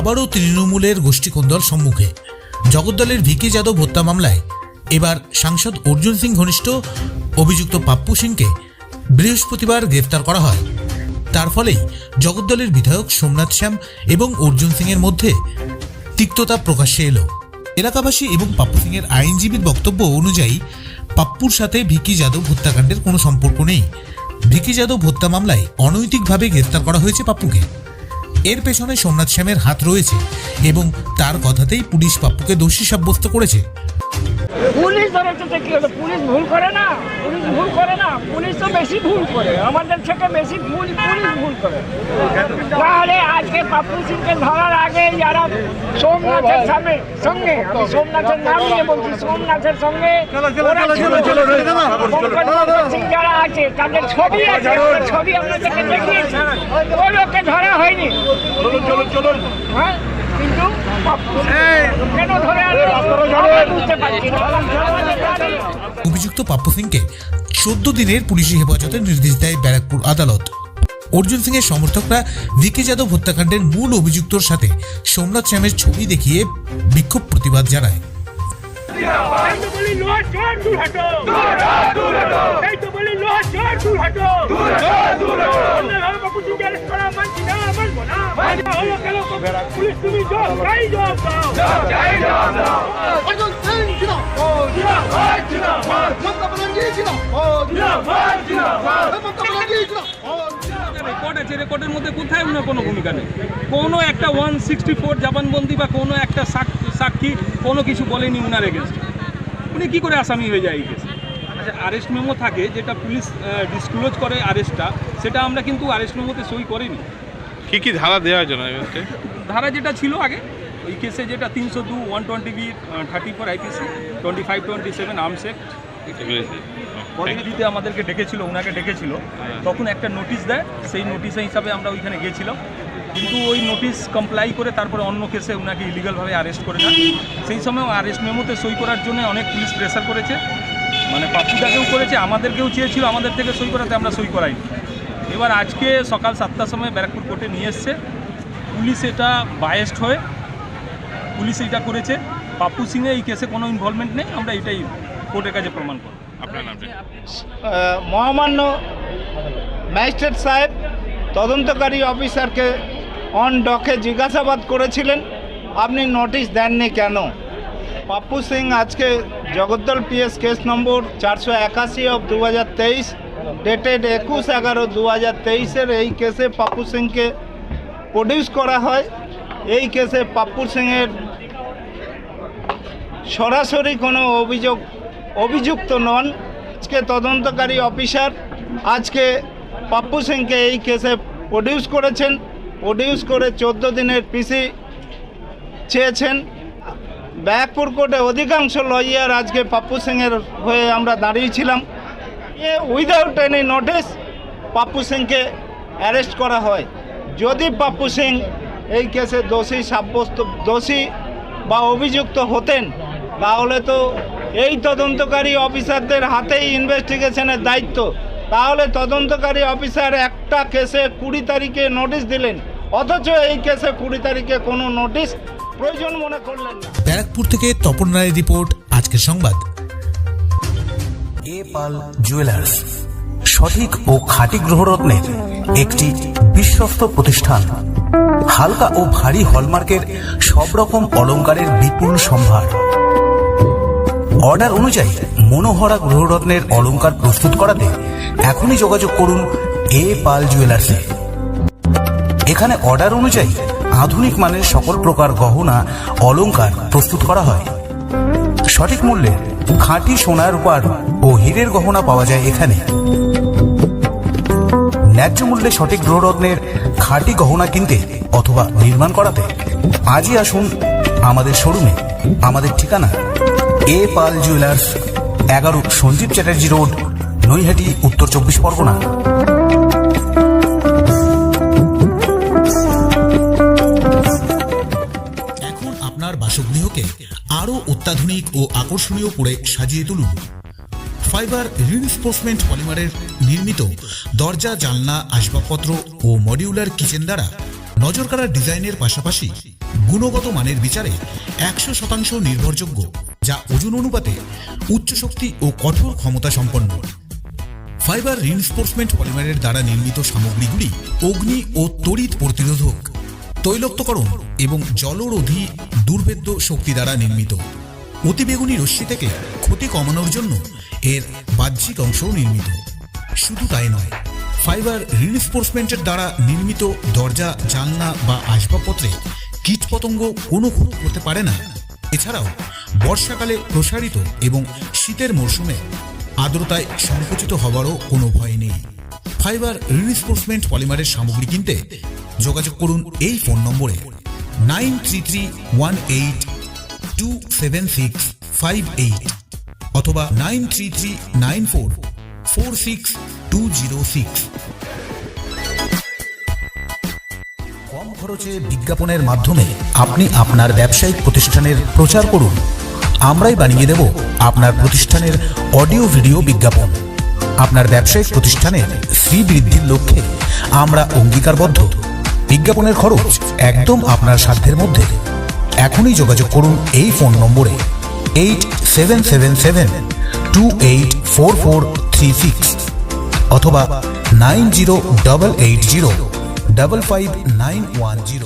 আবারও তৃণমূলের গোষ্ঠীকন্দল সম্মুখে। জগদ্দলের ভিকি যাদব হত্যা মামলায় এবার সাংসদ অর্জুন সিং ঘনিষ্ঠ অভিযুক্ত পাপ্পু সিংকে বৃহস্পতিবার গ্রেফতার করা হয়। তার ফলেই জগদ্দলের বিধায়ক সোমনাথ শ্যাম এবং অর্জুন সিংয়ের মধ্যে তিক্ততা প্রকাশ্যে এলো। এলাকাবাসী এবং পাপ্পু সিংয়ের আইনজীবীর বক্তব্য অনুযায়ী, পাপ্পুর সাথে ভিকি যাদব হত্যাকাণ্ডের কোনো সম্পর্ক নেই। ভিকি যাদব হত্যা মামলায় অনৈতিকভাবে গ্রেফতার করা হয়েছে পাপ্পুকে। এর পেছনে সোমনাথ শ্যামের হাত রয়েছে এবং তার কথাতেই পুলিশ পাপ্পুকে দোষী সাব্যস্ত করেছে। পুলিশ ধরেছে কি হলো? পুলিশ ভুল করে না? পুলিশ ভুল করে না? পুলিশ তো বেশি ভুল করে। আমাদের থেকে বেশি ভুল পুলিশ ভুল করে। তাহলে আজকে পাপ্পু সিংকে ধরার আগে যারা সোমনাথের সামনে সঙ্গে আমি সোমনাথের নাম নিয়ে বলছি সোমনাথের সঙ্গে সিং যারা আছে তাদের ছবি আছে ছবি আপনাদেরকে দেখিয়েছি। ওই লোককে ধরা হয়নি হ্যাঁ কিন্তু পাপ্পু কেন ধরে আনলো আমরা বুঝতে পারছি না অভিযুক্ত পাপ্পু সিংকে চোদ্দ দিনের পুলিশি হেফাজতের নির্দেশ দেয় ব্যারাকপুর আদালত। অর্জুন সিংয়ের সমর্থকরা ভিকে যাদব হত্যাকাণ্ডের মূল অভিযুক্তর সাথে সোমনাথ শ্যামের ছবি দেখিয়ে বিক্ষোভ প্রতিবাদ জানায়। পুলিশ তুমি জবাব চাই জবাব দাও চাই জবাব দাও অর্জুন সিং জিন্দাবাদ জিন্দাবাদ জিন্দাবাদ রেকর্ড আছে রেকর্ডের মধ্যে কোথায় ওনার কোনো ভূমিকা নেই? কোনো একটা ওয়ান সিক্সটি ফোর জবানবন্দি বা কোনো একটা সাক- সাক্ষী কোনো কিছু বলেনি উনার এগেনস্ট উনি কী করে আসামি হয়ে যায় এই কেস আচ্ছা আরেস্ট মেমো থাকে যেটা পুলিশ ডিসক্লোজ করে আরেস্টটা সেটা আমরা কিন্তু আরেস্ট মেমোতে সই করিনি। কি কি ধারা দেওয়া হয়েছে না ধারা যেটা ছিল আগে ওই কেসে যেটা তিনশো দু one twenty B thirty four IPC twenty five twenty seven arms act এগুলো পরবর্তীতে আমাদেরকে ডেকেছিল ওনাকে ডেকেছিল। তখন একটা নোটিশ দেয় সেই নোটিশের হিসাবে আমরা ওইখানে গিয়েছিলাম। কিন্তু ওই নোটিশ কমপ্লাই করে তারপরে অন্য কেসে ওনাকে ইলিগালভাবে অ্যারেস্ট করে দেয়। সেই সময় অ্যারেস্ট মেমোতে সই করার জন্য অনেক পুলিশ প্রেসার করেছে। মানে পাপুদাকেও করেছে আমাদেরকেও চেয়েছিল আমাদের থেকে সই করাতে আমরা সই করাইনি। এবার আজকে সকাল সাতটার সময় ব্যারাকপুর কোর্টে নিয়ে এসছে। পুলিশ এটা বায়েস্ট হয়ে পুলিশ এটা করেছে। পাপ্পু সিংয়ে এই কেসে কোনো ইনভলভমেন্ট নেই আমরা এটাই কোর্টের কাছে প্রমাণ করব আপনার নামটা। মহামান্য ম্যাজিস্ট্রেট সাহেব, তদন্তকারী অফিসারকে অন ডকে জিজ্ঞাসাবাদ করেছিলেন, আপনি নোটিশ দেননি কেন? পাপ্পু সিং আজকে জগদ্দল পিএস কেস নম্বর চারশো একাশি অফ দু হাজার তেইশ, ডেটেড একুশ এগারো দু হাজার তেইশের এই কেসে পাপ্পু সিংকে প্রডিউস করা হয়। এই কেসে পাপ্পু সিংয়ের সরাসরি কোনো অভিযোগ অভিযুক্ত নন। আজকে তদন্তকারী অফিসার, আজকে পাপ্পু সিংকে এই কেসে প্রডিউস করেছেন। প্রডিউস করে চোদ্দ দিনের পিসি চেয়েছেন। ব্যাকপুর কোর্টে অধিকাংশ লয়ার আজকে পাপ্পু সিংয়ের হয়ে আমরা দাঁড়িয়েছিলাম। এ উইদাউট এনি নোটিস পাপ্পু সিংকে অ্যারেস্ট করা হয়। যদি পাপ্পু সিং এই কেসে দোষী সাব্যস্ত, দোষী বা অভিযুক্ত হতেন, তাহলে তো এই তদন্তকারী অফিসারদের হাতেই ইনভেস্টিগেশনের দায়িত্ব। তাহলে তদন্তকারী অফিসার একটা কেসে কুড়ি তারিখে নোটিশ দিলেন অথচ এই কেসে কুড়ি তারিখে কোনো নোটিশ প্রয়োজন মনে করলেন ব্যারাকপুর থেকে তপন রায়ের রিপোর্ট আজকের সংবাদ। এ পাল জুয়েলার্স সঠিক ও খাঁটি গ্রহরত্নের একটি বিশ্বস্ত প্রতিষ্ঠান। হালকা ও ভারী হলমার্কের সব রকম অলংকারের বিপুল সম্ভার। অর্ডার অনুযায়ী মনোহরা গ্রহরত্নের অলংকার প্রস্তুত করাতে এখনই যোগাযোগ করুন এ পাল জুয়েলার্সে এখানে অর্ডার অনুযায়ী আধুনিক মানের সকল প্রকার গহনা অলংকার প্রস্তুত করা হয়। সঠিক মূল্যে খাঁটি সোনার রূপার ও হীরের গহনা পাওয়া যায় এখানে। ন্যায্য মূল্যে সঠিক গ্রহরত্নের খাঁটি গহনা কিনতে অথবা নির্মাণ করাতে আজই আসুন আমাদের শোরুমে। আমাদের ঠিকানা এ পাল জুয়েলার্স, এগারো সঞ্জীব চ্যাটার্জি রোড, নৈহাটি, উত্তর চব্বিশ পরগনা। এখন আপনার বাসগৃহকে আরও অত্যাধুনিক ও আকর্ষণীয় করে সাজিয়ে তুলুন। ফাইবার রিইনফোর্সমেন্ট পলিমারের নির্মিত দরজা, জানলা, আসবাবপত্র ও মডিউলার কিচেন দ্বারা নজর কাড়া ডিজাইনের পাশাপাশি গুণগত মানের বিচারে একশো শতাংশ নির্ভরযোগ্য। যা ওজন অনুপাতে উচ্চ শক্তি ও কঠোর ক্ষমতা সম্পন্ন। ফাইবার রিনফোর্সমেন্ট পলিমারের দ্বারা নির্মিত সামগ্রীগুলি অগ্নি ও তড়িৎ প্রতিরোধক, তৈলক্তকরণ এবং জলরোধী দুর্ভেদ্য শক্তি দ্বারা নির্মিত। অতিবেগুনি রশ্মি থেকে ক্ষতি কমানোর জন্য এর বাহ্যিক অংশও নির্মিত। শুধু তাই নয়, ফাইবার রিনফোর্সমেন্টের দ্বারা নির্মিত দরজা, জানলা বা আসবাবপত্রে কীটপতঙ্গ কোনো ক্ষতি করতে পারে না। এছাড়াও, বর্ষাকালে প্রসারিত এবং শীতের মরশুমে আর্দ্রতায় সংকুচিত হওয়ারও কোনো ভয় নেই। ফাইবার রিনফোর্সমেন্ট পলিমারের সামগ্রী কিনতে যোগাযোগ করুন এই ফোন নম্বরে nine three three one eight two seven six five eight অথবা nine three three nine four four six two zero six. খরচে বিজ্ঞাপনের মাধ্যমে আপনি আপনার ব্যবসায়িক প্রতিষ্ঠানের প্রচার করুন। আমরাই বানিয়ে দেব আপনার প্রতিষ্ঠানের অডিও ভিডিও বিজ্ঞাপন। আপনার ব্যবসায়িক প্রতিষ্ঠানের শ্রীবৃদ্ধির লক্ষ্যে আমরা অঙ্গীকারবদ্ধ। বিজ্ঞাপনের খরচ একদম আপনার সাধ্যের মধ্যে। এখনই যোগাযোগ করুন এই ফোন নম্বরে eight seven seven seven two eight four four three six অথবা nine zero double eight zero. Double five nine one zero